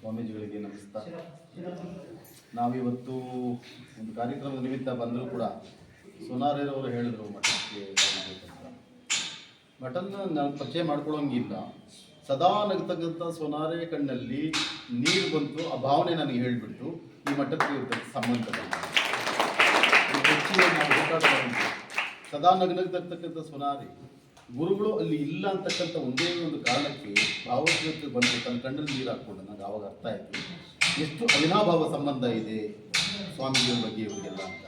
ಸ್ವಾಮೀಜಿಗಳಿಗೆ ನಮಸ್ತಾ ನಾವಿವತ್ತು ಒಂದು ಕಾರ್ಯಕ್ರಮದ ನಿಮಿತ್ತ ಬಂದರೂ ಕೂಡ ಸೋನಾರೇರವರು ಹೇಳಿದರು ಮಠಕ್ಕೆ ಮಠನ ನಾನು ಪರಿಚಯ ಮಾಡ್ಕೊಳ್ಳೋಂಗಿಲ್ಲ. ಸದಾ ನಗ್ತಕ್ಕಂಥ ಸೋನಾರೆ ಕಣ್ಣಲ್ಲಿ ನೀರು ಬಂತು, ಆ ಭಾವನೆ ನನಗೆ ಹೇಳಿಬಿಟ್ಟು ಈ ಮಠಕ್ಕೆ ಇರ್ತಕ್ಕಂಥ ಸಂಬಂಧ. ಸದಾ ನಗ್ನಗ್ತಕ್ಕಂಥ ಸೋನಾರಿ. ಗುರುಗಳು ಅಲ್ಲಿ ಇಲ್ಲ ಅಂತಕ್ಕಂಥ ಒಂದೇ ಒಂದು ಕಾರಣಕ್ಕೆ ಭಾವೋದ್ವೇಗಕ್ಕೆ ಬಂದು ತನ್ನ ಕಣ್ಣಲ್ಲಿ ನೀರು ಹಾಕ್ಕೊಂಡು. ನನಗೆ ಆವಾಗ ಅರ್ಥ ಆಯಿತು. ಎಷ್ಟು ಅವಿನಾಭಾವ ಸಂಬಂಧ ಇದೆ ಸ್ವಾಮೀಜಿಗಳ ಬಗ್ಗೆ ಇವರಿಗೆಲ್ಲ ಅಂತ.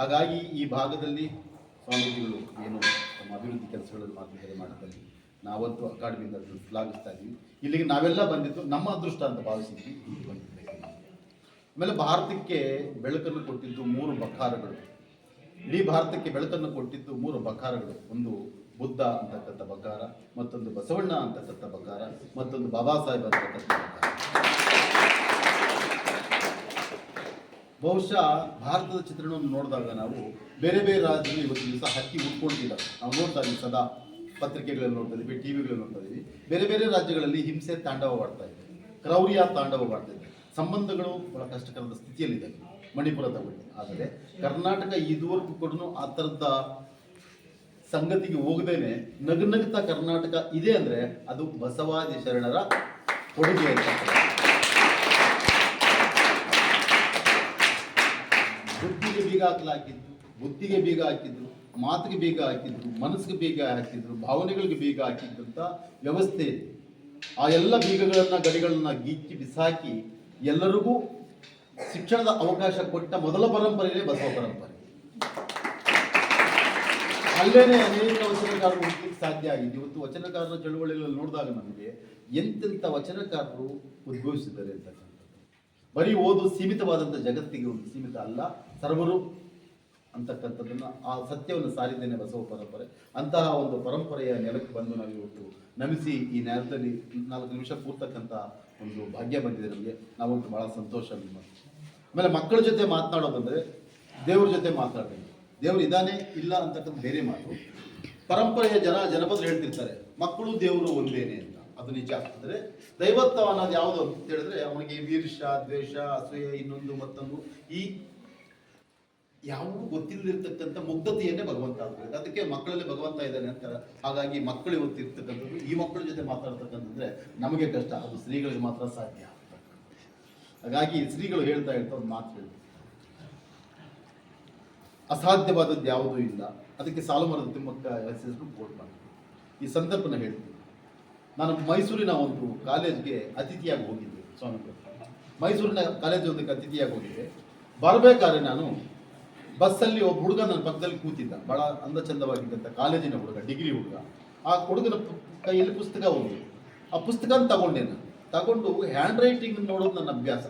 ಹಾಗಾಗಿ ಈ ಭಾಗದಲ್ಲಿ ಸ್ವಾಮೀಜಿಗಳು ಏನು ತಮ್ಮ ಅಭಿವೃದ್ಧಿ ಕೆಲಸಗಳಲ್ಲಿ ಮಾತುಕತೆ ಮಾಡಿದಲ್ಲಿ ನಾವಂತೂ ಅಕಾಡೆಮಿಯಿಂದ ಅದನ್ನು ಶ್ಲಾಘಿಸ್ತಾ ಇದ್ದೀವಿ. ಇಲ್ಲಿಗೆ ನಾವೆಲ್ಲ ಬಂದಿದ್ದು ನಮ್ಮ ಅದೃಷ್ಟ ಅಂತ ಭಾವಿಸಿದ್ವಿ ಇಲ್ಲಿ ಆಮೇಲೆ ಭಾರತಕ್ಕೆ ಬೆಳಕನ್ನು ಕೊಟ್ಟಿದ್ದು ಮೂರು ಬಕಾರಗಳು ಇಡೀ ಭಾರತಕ್ಕೆ ಬೆಳಕನ್ನು ಕೊಟ್ಟಿದ್ದು ಮೂರು ಬಕಾರಗಳು ಒಂದು ಬುದ್ಧ ಅಂತಕ್ಕಂಥ ಬಂಗಾರ, ಮತ್ತೊಂದು ಬಸವಣ್ಣ ಅಂತಕ್ಕಂಥ ಬಂಗಾರ, ಮತ್ತೊಂದು ಬಾಬಾ ಸಾಹೇಬ್ ಅಂತಕ್ಕಂಥ ಬಂಗಾರ. ಬಹುಶಃ ಭಾರತದ ಚಿತ್ರಣವನ್ನು ನೋಡಿದಾಗ ನಾವು ಬೇರೆ ಬೇರೆ ರಾಜ್ಯಗಳು ಇವತ್ತು ದಿವಸ ಹಕ್ಕಿ ಉಟ್ಕೊಂಡಿಲ್ಲ ನಾವು ನೋಡ್ತಾ ಇದ್ದೀವಿ ಸದಾ ಪತ್ರಿಕೆಗಳಲ್ಲಿ ನೋಡ್ತಾ ಇದ್ದೀವಿ ಟಿ ವಿಗಳಲ್ಲಿ ನೋಡ್ತಾ ಇದ್ದೀವಿ. ಬೇರೆ ಬೇರೆ ರಾಜ್ಯಗಳಲ್ಲಿ ಹಿಂಸೆ ತಾಂಡವವಾಡ್ತಾ ಇದೆ, ಕ್ರೌರ್ಯ ತಾಂಡವವಾಡ್ತಾ ಇದೆ. ಸಂಬಂಧಗಳು ಬಹಳ ಕಷ್ಟಕರದ ಸ್ಥಿತಿಯಲ್ಲಿದೆ ಮಣಿಪುರದ ಬಗ್ಗೆ ಆದರೆ ಕರ್ನಾಟಕ ಇದುವರೆಗೂ ಕೂಡ ಆ ಥರದ ಸಂಗತಿಗೆ ಹೋಗದೇನೆ ನಗುನಗುತ್ತಾ ಕರ್ನಾಟಕ ಇದೆ ಅಂದ್ರೆ ಅದು ಬಸವಾದಿ ಶರಣರ ಕೊಡುಗೆ ಅಂತ ಬುದ್ಧಿಗೆ ಬೀಗ ಹಾಕಲಾಕಿದ್ದು ಬುದ್ಧಿಗೆ ಬೀಗ ಹಾಕಿದ್ರು, ಮಾತಿಗೆ ಬೀಗ ಹಾಕಿದ್ರು, ಮನಸ್ಸಿಗೆ ಬೀಗ ಹಾಕಿದ್ರು, ಭಾವನೆಗಳಿಗೆ ಬೀಗ ಹಾಕಿದ್ದಂತ ವ್ಯವಸ್ಥೆ ಇದೆ ಆ ಎಲ್ಲ ಬೀಗಗಳನ್ನ, ಗಡಿಗಳನ್ನ ಗೀಚಿ ಬಿಸಾಕಿ ಎಲ್ಲರಿಗೂ ಶಿಕ್ಷಣದ ಅವಕಾಶ ಕೊಟ್ಟ ಮೊದಲ ಪರಂಪರೆಯೇ ಬಸವ ಪರಂಪರೆ. ಅಲ್ಲೇನೆ ಅನೇಕ ವಚನಕಾರರು ಹುಟ್ಟಲಿಕ್ಕೆ ಸಾಧ್ಯ ಆಗಿದೆ. ಇವತ್ತು ವಚನಕಾರರ ಚಳುವಳಿಗಳಲ್ಲಿ ನೋಡಿದಾಗ ನಮಗೆ ಎಂತೆಂಥ ವಚನಕಾರರು ಉದ್ಭವಿಸಿದ್ದಾರೆ ಅಂತಕ್ಕಂಥದ್ದು ಬರೀ ಓದು ಸೀಮಿತವಾದಂಥ ಜಗತ್ತಿಗೆ ಒಂದು ಸೀಮಿತ ಅಲ್ಲ, ಸರ್ವರು ಅಂತಕ್ಕಂಥದ್ದನ್ನು ಆ ಸತ್ಯವನ್ನು ಸಾರಿದ್ದೇನೆ ಬಸವ ಪರಂಪರೆ. ಅಂತಹ ಒಂದು ಪರಂಪರೆಯ ನೆಲಕ್ಕೆ ಬಂದು ನಾವು ಇವತ್ತು ನಮಿಸಿ ಈ ನೆಲದಲ್ಲಿ ನಾಲ್ಕು ನಿಮಿಷ ಕೂರ್ತಕ್ಕಂಥ ಒಂದು ಭಾಗ್ಯ ಬಂದಿದೆ ನಮಗೆ. ನಾವಂತೂ ಬಹಳ ಸಂತೋಷ ಆಮೇಲೆ ಮಕ್ಕಳ ಜೊತೆ ಮಾತನಾಡೋದಂದರೆ ದೇವ್ರ ಜೊತೆ ಮಾತಾಡಬೇಕು. ದೇವ್ರು ಇದ್ದಾನೆ ಇಲ್ಲ ಅಂತಕ್ಕಂಥ ಬೇರೆ ಮಾತು. ಪರಂಪರೆಯ ಜನ ಜನಪದರು ಹೇಳ್ತಿರ್ತಾರೆ, ಮಕ್ಕಳು ದೇವರು ಒಂದೇನೆ ಅಂತ. ಅದು ನಿಜ. ಆಗ್ತದೆ ದೈವತ್ವ ಅನ್ನೋದು ಯಾವುದು ಅಂತ ಹೇಳಿದ್ರೆ ಅವನಿಗೆ ವೀರ್ಷ, ದ್ವೇಷ, ಅಸೂಯೆ, ಇನ್ನೊಂದು ಮತ್ತೊಂದು ಈ ಯಾವುದು ಗೊತ್ತಿಲ್ಲದಿರ್ತಕ್ಕಂಥ ಮುಗ್ಧತೆಯನ್ನೇ ಭಗವಂತ ಆಗ್ಬೇಕು ಅದಕ್ಕೆ ಮಕ್ಕಳಲ್ಲಿ ಭಗವಂತ ಇದ್ದಾನೆ ಅಂತಾರೆ. ಹಾಗಾಗಿ ಮಕ್ಕಳು ಗೊತ್ತಿರ್ತಕ್ಕಂಥದ್ದು ಈ ಮಕ್ಕಳ ಜೊತೆ ಮಾತಾಡ್ತಕ್ಕಂಥದ್ರೆ ನಮಗೆ ಕಷ್ಟ. ಅದು ಸ್ತ್ರೀಗಳಿಗೆ ಮಾತ್ರ ಸಾಧ್ಯ ಹಾಗಾಗಿ ಸ್ತ್ರೀಗಳು ಹೇಳ್ತಾ ಹೇಳ್ತಾ ಒಂದು ಮಾತು ಹೇಳಿ ಅಸಾಧ್ಯವಾದದ್ದು ಯಾವುದೂ ಇಲ್ಲ. ಅದಕ್ಕೆ ಸಾಲು ಮರದ ತಿಮ್ಮಕ್ಕ ಹೆಸರು ಬೋರ್ಡ್ ಮಾಡಿ ಈ ಸಂದರ್ಭನ ಹೇಳ್ತೀನಿ. ನಾನು ಮೈಸೂರಿನ ಒಂದು ಕಾಲೇಜ್ಗೆ ಅತಿಥಿಯಾಗಿ ಹೋಗಿದ್ದೆ ಸ್ವಾಮಿ ಮೈಸೂರಿನ ಕಾಲೇಜ್ ಒಂದಕ್ಕೆ ಅತಿಥಿಯಾಗಿ ಹೋಗಿದ್ದೆ. ಬರಬೇಕಾದ್ರೆ ನಾನು ಬಸ್ಸಲ್ಲಿ ಒಬ್ಬ ಹುಡುಗ ನನ್ನ ಪಕ್ಕದಲ್ಲಿ ಕೂತಿದ್ದ. ಬಹಳ ಅಂದ ಚಂದವಾಗಿದ್ದಂಥ ಕಾಲೇಜಿನ ಹುಡುಗ, ಡಿಗ್ರಿ ಹುಡುಗ. ಆ ಹುಡುಗನ ಕೈಯಲ್ಲಿ ಪುಸ್ತಕ ಹೋಗಿ. ಆ ಪುಸ್ತಕನ ತಗೊಂಡೆ ನಾನು. ತಗೊಂಡು ಹ್ಯಾಂಡ್ ರೈಟಿಂಗ್ ನೋಡೋದು ನನ್ನ ಅಭ್ಯಾಸ.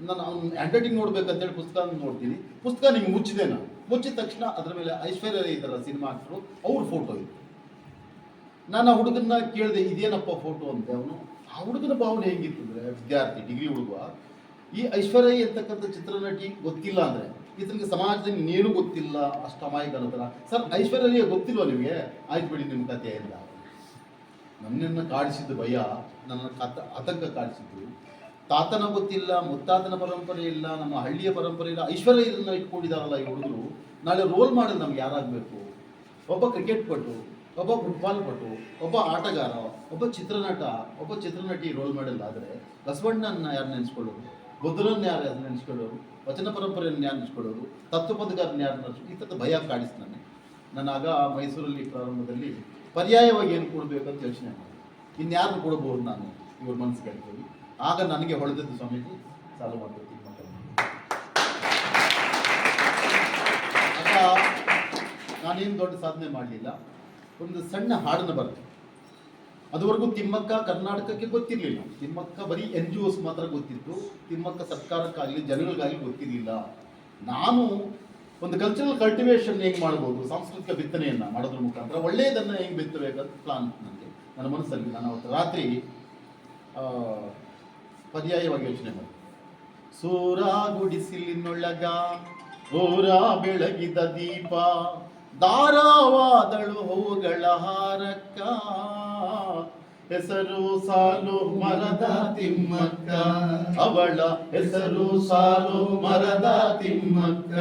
ನಾನು ಅವ್ನು ಹ್ಯಾಂಡ್ ರೈಟಿಂಗ್ ನೋಡ್ಬೇಕಂತೇಳಿ ಪುಸ್ತಕ ನೋಡ್ತೀನಿ. ಪುಸ್ತಕ ನಿಮ್ಗೆ ಮುಚ್ಚಿದೆ ನಾನು. ಮುಚ್ಚಿದ ತಕ್ಷಣ ಅದರ ಮೇಲೆ ಐಶ್ವರ್ಯ ಇದ್ದಾರ ಸಿನಿಮಾ ಆಕ್ಟ್ರು ಅವ್ರ ಫೋಟೋ ಇತ್ತು ನಾನು ಆ ಹುಡುಗನ್ನ ಕೇಳಿದೆ, ಇದೇನಪ್ಪ ಫೋಟೋ ಅಂತ ಅವನು, ಆ ಹುಡುಗನ ಭಾವನೆ ಹೆಂಗಿತ್ತು ಅಂದರೆ, ವಿದ್ಯಾರ್ಥಿ ಡಿಗ್ರಿ ಹುಡುಗ, ಈ ಐಶ್ವರ್ಯ ಇರ್ತಕ್ಕಂಥ ಚಿತ್ರನಟಿ ಗೊತ್ತಿಲ್ಲ ಅಂದರೆ ಈತನಿಗೆ ಸಮಾಜದಲ್ಲಿ ಇನ್ನೇನು ಗೊತ್ತಿಲ್ಲ, ಅಷ್ಟು ಅಮಾಯಕ ಸರ್, ಐಶ್ವರ್ಯ ಗೊತ್ತಿಲ್ವಾ ನಿಮಗೆ? ಆಯ್ತು ಬಿಡಿ ನಿಮ್ಮ ಇಲ್ಲ ನನ್ನನ್ನು ಕಾಡಿಸಿದ್ದು ಭಯ ನನ್ನ ಕಥ ಆತಂಕ ಕಾಡಿಸಿದ್ದು. ತಾತನ ಗೊತ್ತಿಲ್ಲ ಮುತ್ತಾತನ ಪರಂಪರೆ ಇಲ್ಲ, ನಮ್ಮ ಹಳ್ಳಿಯ ಪರಂಪರೆ ಇಲ್ಲ, ಐಶ್ವರ್ಯ ಇದನ್ನ ಇಟ್ಕೊಂಡಿದಾರಲ್ಲ ಈ ಹುಡುಗರು. ನಾಳೆ ರೋಲ್ ಮಾಡಲ್ ನಮ್ಗೆ ಯಾರಾಗಬೇಕು? ಒಬ್ಬ ಕ್ರಿಕೆಟ್ ಪಟು, ಒಬ್ಬ ಫುಟ್ಬಾಲ್ ಪಟು, ಒಬ್ಬ ಆಟಗಾರ, ಒಬ್ಬ ಚಿತ್ರನಟ, ಒಬ್ಬ ಚಿತ್ರನಟಿ ರೋಲ್ ಮಾಡೆಲ್ ಆದರೆ ಬಸವಣ್ಣನ ಯಾರು ನೆನೆಸ್ಕೊಳ್ಳೋರು ಬುದ್ಧರನ್ನ ಯಾರು ನೆನೆಸ್ಕೊಳ್ಳೋರು ವಚನ ಪರಂಪರೆಯನ್ನು ಯಾರು ನೆನೆಸ್ಕೊಳ್ಳೋರು ತತ್ವಪದಗಾರನ್ನ ಯಾರು ನೆನೆಸ್? ಈ ಥರದ ಭಯ ಕಾಡಿಸ್ ನನಗೆ. ನಾನು ಮೈಸೂರಲ್ಲಿ ಪ್ರಾರಂಭದಲ್ಲಿ ಪರ್ಯಾಯವಾಗಿ ಏನು ಕೊಡಬೇಕಂತ ಯೋಚನೆ ಮಾಡಿದೆ. ಇನ್ಯಾರನ್ನು ಕೊಡಬಹುದು ನಾನು ಇವ್ರ ಮನಸ್ಸಿಗೆ ಆಗ ನನಗೆ ಹೊಳೆದಿದ್ದು ಸ್ವಾಮೀಜಿ ಸಾಲು ಮಾಡ್ಬೇಕು ಆಗ ನಾನೇನು ದೊಡ್ಡ ಸಾಧನೆ ಮಾಡಲಿಲ್ಲ. ಒಂದು ಸಣ್ಣ ಹಾಡನ್ನು ಬರೆದೆ. ಅದುವರೆಗೂ ತಿಮ್ಮಕ್ಕ ಕರ್ನಾಟಕಕ್ಕೆ ಗೊತ್ತಿರಲಿಲ್ಲ. ತಿಮ್ಮಕ್ಕ ಬರೀ ಎನ್ ಜಿ ಒಸ್ ಮಾತ್ರ ಗೊತ್ತಿತ್ತು. ತಿಮ್ಮಕ್ಕ ಸರ್ಕಾರಕ್ಕಾಗಲಿ ಜನಗಳಿಗಾಗಲಿ ಗೊತ್ತಿರಲಿಲ್ಲ. ನಾನು ಒಂದು ಕಲ್ಚರಲ್ ಕಲ್ಟಿವೇಶನ್ ಹೇಗೆ ಮಾಡ್ಬೋದು, ಸಾಂಸ್ಕೃತಿಕ ಬಿತ್ತನೆಯನ್ನು ಮಾಡೋದ್ರ ಮುಖಾಂತರ ಒಳ್ಳೆಯದನ್ನು ಹೆಂಗೆ ಬಿತ್ತಬೇಕಂತ ಪ್ಲಾನ್ ನನಗೆ. ನನ್ನ ಮನಸ್ಸಲ್ಲಿ ನಾನು ಅವತ್ತು ರಾತ್ರಿ ಪರ್ಯಾಯವಾಗಿ ಯೋಚನೆ ಮಾಡಿ. ಸೂರ ಗುಡಿಸಿಲಿನೊಳಗ ಊರ ಬೆಳಗಿದ ದೀಪ ದಾರವಾದಳು ಹೂಗಳ ಹಾರಕ್ಕ. ಹೆಸರು ಸಾಲು ಮರದ ತಿಮ್ಮಕ್ಕ. ಅವಳ ಹೆಸರು ಸಾಲು ಮರದ ತಿಮ್ಮಕ್ಕ.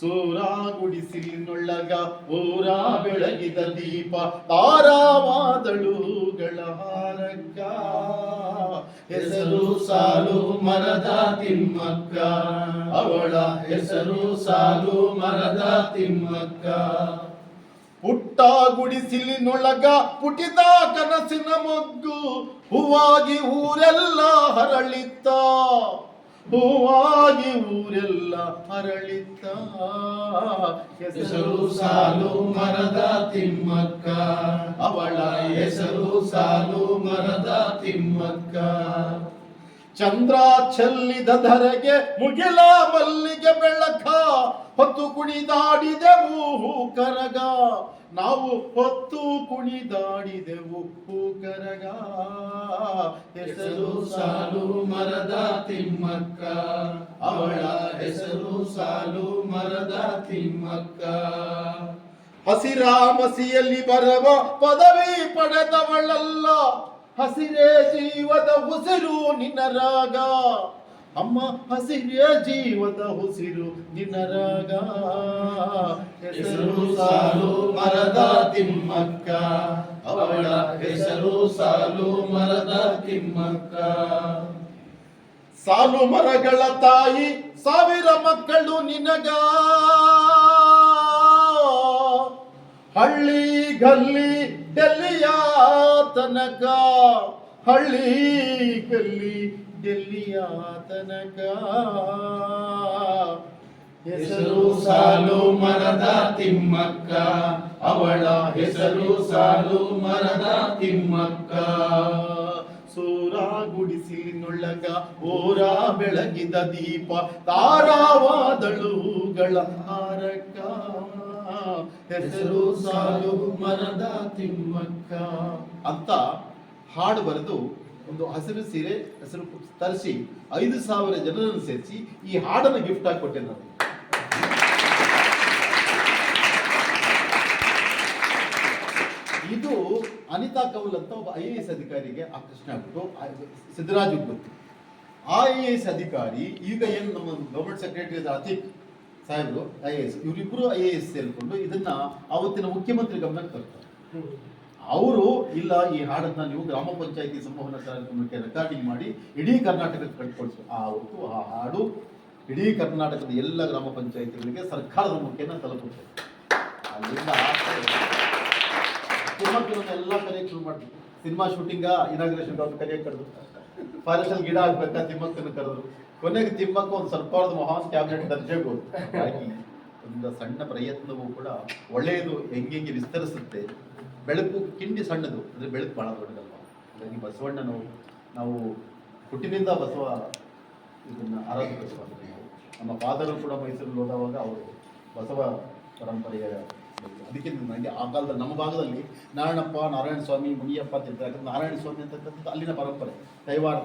ಸೂರ ಗುಡಿಸಿಲಿನೊಳಗ ಊರ ಬೆಳಗಿದ ದೀಪ ತಾರಾವಾದಳುಗಳ ಸಾಲು ಮರದ ತಿಮ್ಮಕ್ಕ. ಅವಳ ಹೆಸರು ಸಾಲು ಮರದ ತಿಮ್ಮಕ್ಕ. ಪುಟ್ಟ ಗುಡಿಸಿಲಿನೊಳಗ ಪುಟಿದ ಕನಸಿನ ಮೊಗ್ಗು ಹೂವಾಗಿ ಊರೆಲ್ಲ ಹರಳಿತ್ತ. ಹೂವಾಗಿ ಊರೆಲ್ಲ ಹರಳಿತ್ತ. ಹೆಸರು ಸಾಲು ಮರದ ತಿಮ್ಮಕ್ಕ. ಅವಳ ಹೆಸರು ಸಾಲು ಮರದ ತಿಮ್ಮಕ್ಕ. ಚಂದ್ರ ಚೆಲ್ಲಿದ ಧರೆಗೆ ಮುಗಿಲ ಮಲ್ಲಿಗೆ ಬೆಳಕ, ಹೊತ್ತು ಕುಣಿದಾಡಿದೆವು ಹೂ ಕರಗ ನಾವು ಹೊತ್ತು ಕುಣಿದಾಡಿದೆವು ಹೂ ಕರಗ ಹೆಸರು ಸಾಲು ಮರದ ತಿಮ್ಮಕ್ಕ. ಅವಳ ಹೆಸರು ಸಾಲು ಮರದ ತಿಮ್ಮಕ್ಕ. ಹಸಿರಾಮಸಿಯಲ್ಲಿ ಬರುವ ಪದವಿ ಪಡೆದವಳಲ್ಲ. ಹಸಿರೇ ಜೀವದ ಉಸಿರು ನಿನ್ನ ರಾಗ. ಅಮ್ಮ ಹಸಿರೇ ಜೀವದ ಉಸಿರು ನಿನ್ನ ರಾಗ. ಹೆಸರು ಸಾಲು ಮರದ ತಿಮ್ಮಕ್ಕ. ಅವಳ ಹೆಸರು ಸಾಲು ಮರದ ತಿಮ್ಮಕ್ಕ. ಸಾಲು ಮರಗಳ ತಾಯಿ ಸಾವಿರ ಮಕ್ಕಳು ನಿನಗ. ಹಳ್ಳಿ ಗಲ್ಲಿ ಡೆಲ್ಲಿಯ ತನಕ. ಹಳ್ಳಿ ಗಲ್ಲಿ ಡೆಲ್ಲಿಯ ತನಕ. ಹೆಸರು ಸಾಲು ಮರದ ತಿಮ್ಮಕ್ಕ. ಅವಳ ಹೆಸರು ಸಾಲು ಮರದ ತಿಮ್ಮಕ್ಕ. ಸೂರ ನುಳ್ಳಗ ಓರ ಬೆಳಗಿದ ದೀಪ. ತಾರಾವಾದಳುಗಳ ಹಾರಕ ಹೆಸರು ಸಾಲು ಮರದ ತಿಮ್ಮಕ್ಕ ಅಂತ ಹಾಡು ಬರೆದು ಒಂದು ಹಸಿರು ಸೀರೆ, ಹಸಿರು ತರಿಸಿ ಐದು ಸಾವಿರ ಜನರನ್ನು ಸೇರಿಸಿ ಈ ಹಾಡನ್ನು ಗಿಫ್ಟ್ ಆಗಿ ನಾನು. ಇದು ಅನಿತಾ ಕೌಲ್ ಅಂತ ಒಬ್ಬ ಐ ಎ ಎಸ್ ಅಧಿಕಾರಿಗೆ ಆಕರ್ಷಣೆ ಆಗ್ಬಿಟ್ಟು ಸಿದ್ದರಾಜ್ ಗೊತ್ತು ಐ ಎ ಎಸ್ ಅಧಿಕಾರಿ ಈಗ ಏನು ನಮ್ಮ ಗೌರ್ಮೆಂಟ್ ಸೆಕ್ರೆಟರಿ ಅತೀಕ್ ಸಾಹೇಬರು ಐ ಎ ಎಸ್ ಇವರಿಬ್ಬರು ಐ ಎ ಎಸ್ ಸೇರಿಕೊಂಡು ಇದನ್ನ ಆವತ್ತಿನ ಮುಖ್ಯಮಂತ್ರಿ ಗಮನಕ್ಕೆ ತರ್ತಾರೆ. ಅವರು, ಇಲ್ಲ, ಈ ಹಾಡನ್ನ ನೀವು ಗ್ರಾಮ ಪಂಚಾಯತಿ ಸಂವಹನ ಕಾರ್ಯಕ್ರಮಕ್ಕೆ ರೆಕಾರ್ಡಿಂಗ್ ಮಾಡಿ ಇಡೀ ಕರ್ನಾಟಕಕ್ಕೆ ಕಟ್ಕೊಳ್ಸಿ ಆ ಹೊತ್ತು ಆ ಹಾಡು ಇಡೀ ಕರ್ನಾಟಕದ ಎಲ್ಲ ಗ್ರಾಮ ಪಂಚಾಯತಿಗಳಿಗೆ ಸರ್ಕಾರದ ಮುಖೇನ ತಲುಪುತ್ತೆ. ಅಲ್ಲಿಂದ ಎಲ್ಲ ಕರೆಯಕ್ಕೆ ಶುರು ಮಾಡಿದ್ರು ಸಿನಿಮಾ ಶೂಟಿಂಗ ಇನಾಗ್ರೇಷನ್ ಅವ್ರು ಕರೆಯಕ್ಕೆ ಕರೆದು. ಫಾರೆಸ್ಟ್ ಗಿಡ ಹಾಕ್ಬೇಕಾ, ತಿಮ್ಮಕ್ಕನ ಕರೆದ್ರು. ಕೊನೆಗೆ ತಿಮ್ಮಕ್ಕ ಒಂದು ಸರ್ಕಾರದ ಮಹಾನ್ ಕ್ಯಾಬಿನೆಟ್ ದರ್ಜೆಗೂ ಹಾಗಾಗಿ ಒಂದು ಸಣ್ಣ ಪ್ರಯತ್ನವೂ ಕೂಡ ಒಳ್ಳೆಯದು ಹೆಂಗೆ ವಿಸ್ತರಿಸುತ್ತೆ. ಬೆಳಕು ಕಿಂಡಿ ಸಣ್ಣದು, ಅಂದರೆ ಬೆಳಕು ಭಾಳ ದೊಡ್ಡದಲ್ವ? ಹಾಗಾಗಿ ಬಸವಣ್ಣನು ನಾವು ಹುಟ್ಟಿನಿಂದ ಬಸವ ಇದನ್ನು ಆರಾಧಿಸುವಂಥದ್ದು ನಮ್ಮ ಫಾದರು ಕೂಡ ಮೈಸೂರಲ್ಲಿ ಹೋದಾಗ ಅವರು ಬಸವ ಪರಂಪರೆಯ. ಅದಕ್ಕೆ ನನಗೆ ಆ ಕಾಲದಲ್ಲಿ ನಮ್ಮ ಭಾಗದಲ್ಲಿ ನಾರಾಯಣಪ್ಪ ನಾರಾಯಣ ಸ್ವಾಮಿ ಮುನಿಯಪ್ಪ ಅಂತ ಯಾಕಂದ್ರೆ ನಾರಾಯಣ ಸ್ವಾಮಿ ಅಂತಕ್ಕಂಥದ್ದು ಅಲ್ಲಿನ ಪರಂಪರೆ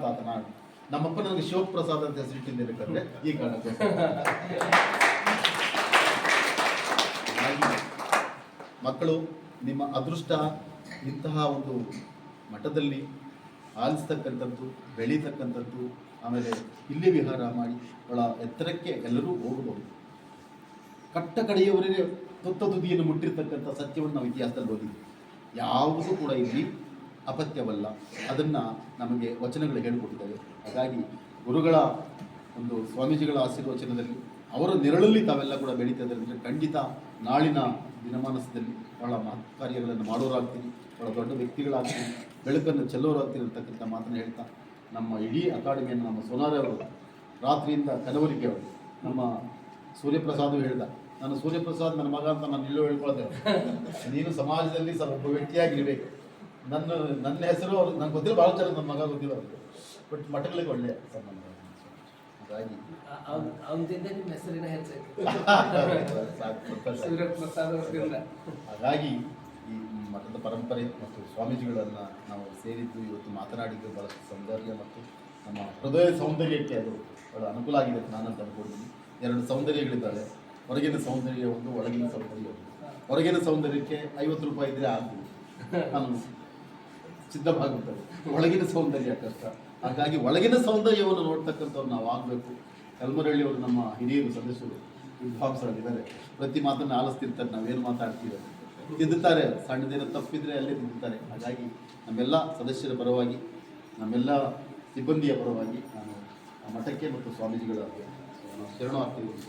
ಅಂತ ನಾರಾಯಣ ನಮ್ಮಪ್ಪ ನನಗೆ ಶಿವಪ್ರಸಾದ್ ಅಂತ ಹೆಸರಿಟ್ಟಿದ್ದೇನೆ ಈ ಕಾರಣಕ್ಕೆ ಮಕ್ಕಳು, ನಿಮ್ಮ ಅದೃಷ್ಟ ಇಂತಹ ಒಂದು ಮಠದಲ್ಲಿ ಆಲಿಸ್ತಕ್ಕಂಥದ್ದು, ಬೆಳೀತಕ್ಕಂಥದ್ದು, ಆಮೇಲೆ ಇಲ್ಲಿ ವಿಹಾರ ಮಾಡಿ ಒಳ ಎತ್ತರಕ್ಕೆ ಎಲ್ಲರೂ ಹೋಗಬಹುದು ಕಟ್ಟ ಕಡೆಯವರಿಗೆ ತುತ್ತ ತುದಿಯನ್ನು ಮುಟ್ಟಿರ್ತಕ್ಕಂಥ ಸತ್ಯವನ್ನು ನಾವು ಇತಿಹಾಸದಲ್ಲಿ ಓದಿದ್ವಿ. ಯಾವುದೂ ಕೂಡ ಇಲ್ಲಿ ಅಪತ್ಯವಲ್ಲ. ಅದನ್ನು ನಮಗೆ ವಚನಗಳು ಹೇಳಿಕೊಟ್ಟಿದ್ದಾವೆ. ಹಾಗಾಗಿ ಗುರುಗಳ ಒಂದು ಸ್ವಾಮೀಜಿಗಳ ಆಶೀರ್ವಚನದಲ್ಲಿ, ಅವರ ನೆರಳಲ್ಲಿ ತಾವೆಲ್ಲ ಕೂಡ ಬೆಳೀತಾ ಇದ್ದಾರೆ ಖಂಡಿತ ನಾಳಿನ ದಿನಮಾನಸದಲ್ಲಿ ಬಹಳ ಮಹತ್ ಕಾರ್ಯಗಳನ್ನು ಮಾಡೋರಾಗ್ತೀರಿ ಬಹಳ ದೊಡ್ಡ ವ್ಯಕ್ತಿಗಳಾಗ್ತೀರಿ ಬೆಳಕನ್ನು ಚೆಲ್ಲೋರಾಗ್ತೀರಿ ಅಂತಕ್ಕಂಥ ಮಾತನ್ನು ಹೇಳ್ತಾ, ನಮ್ಮ ಇಡೀ ಅಕಾಡೆಮಿಯನ್ನು ನಮ್ಮ ಸೋನಾರೆ ಅವರು, ರಾತ್ರಿಯಿಂದ ಕಲವರಿಕೆ ಅವರು, ನಮ್ಮ ಸೂರ್ಯಪ್ರಸಾದ್ ಹೇಳ್ದ, ನಾನು ಸೂರ್ಯಪ್ರಸಾದ್, ನನ್ನ ಮಗ ಅಂತ ನಾನು ಇಲ್ಲೂ ಹೇಳ್ಕೊಳ್ತೇವೆ ನೀನು ಸಮಾಜದಲ್ಲಿ ಸ್ವಲ್ಪ ಒಬ್ಬ ವ್ಯಕ್ತಿಯಾಗಿರ್ಬೇಕು. ನನ್ನ ನನ್ನ ಹೆಸರು ಅವ್ರು, ನಂಗೆ ಗೊತ್ತಿಲ್ಲ ಭಾಳ ಚೆನ್ನಾಗಿ ನನ್ನ ಮಗ ಗೊತ್ತಿಲ್ಲ ಬಟ್ ಮಠಗಳಿಗೆ ಒಳ್ಳೆಯ ಸಂಬಂಧ ಹಾಗಾಗಿ ನಿಮ್ಮ ಹೆಸರಿನ ಹಾಗಾಗಿ ಈ ಮಠದ ಪರಂಪರೆ ಮತ್ತು ಸ್ವಾಮೀಜಿಗಳನ್ನು ನಾವು ಸೇರಿದ್ದು ಇವತ್ತು ಮಾತನಾಡಿದ್ದು ಬಹಳಷ್ಟು ಸೌಂದರ್ಯ ಮತ್ತು ನಮ್ಮ ಹೃದಯ ಸೌಂದರ್ಯಕ್ಕೆ ಅದು ಬಹಳ ಅನುಕೂಲ ಆಗಿದೆ ಅಂತ ನಾನಂತ ಅನ್ಕೊಂಡಿದ್ದೀನಿ. ಎರಡು ಸೌಂದರ್ಯಗಳಿದ್ದಾಳೆ ಹೊರಗಿನ ಸೌಂದರ್ಯ ಒಂದು ಒಳಗಿನ ಸೌಂದರ್ಯ ಒಂದು. ಹೊರಗಿನ ಸೌಂದರ್ಯಕ್ಕೆ ಐವತ್ತು ರೂಪಾಯಿ ಇದ್ರೆ ಆಗ್ಬೋದು. ನಾನು ಸಿದ್ಧವಾಗುತ್ತದೆ ಒಳಗಿನ ಸೌಂದರ್ಯ ಕಷ್ಟ. ಹಾಗಾಗಿ ಒಳಗಿನ ಸೌಂದರ್ಯವನ್ನು ನೋಡ್ತಕ್ಕಂಥವ್ರು ನಾವು ಆಗಬೇಕು ಕಲ್ಮರಳ್ಳಿ ಅವರು ನಮ್ಮ ಹಿರಿಯರು, ಸದಸ್ಯರು, ವಿದ್ವಾಂಸರಾಗಿದ್ದಾರೆ. ಪ್ರತಿ ಮಾತನ್ನು ಆಲಿಸ್ತಿರ್ತಾರೆ, ನಾವೇನು ಮಾತಾಡ್ತೀವಿ. ತಿದ್ದುತ್ತಾರೆ ಸಣ್ಣದೇನೋ ತಪ್ಪಿದ್ರೆ ಅಲ್ಲೇ ತಿದ್ದುತ್ತಾರೆ ಹಾಗಾಗಿ ನಮ್ಮೆಲ್ಲ ಸದಸ್ಯರ ಪರವಾಗಿ, ನಮ್ಮೆಲ್ಲ ಸಿಬ್ಬಂದಿಯ ಪರವಾಗಿ ನಾನು ಮಠಕ್ಕೆ ಮತ್ತು ಸ್ವಾಮೀಜಿಗಳ ಶರಣಾರ್ಥಿಗಳನ್ನು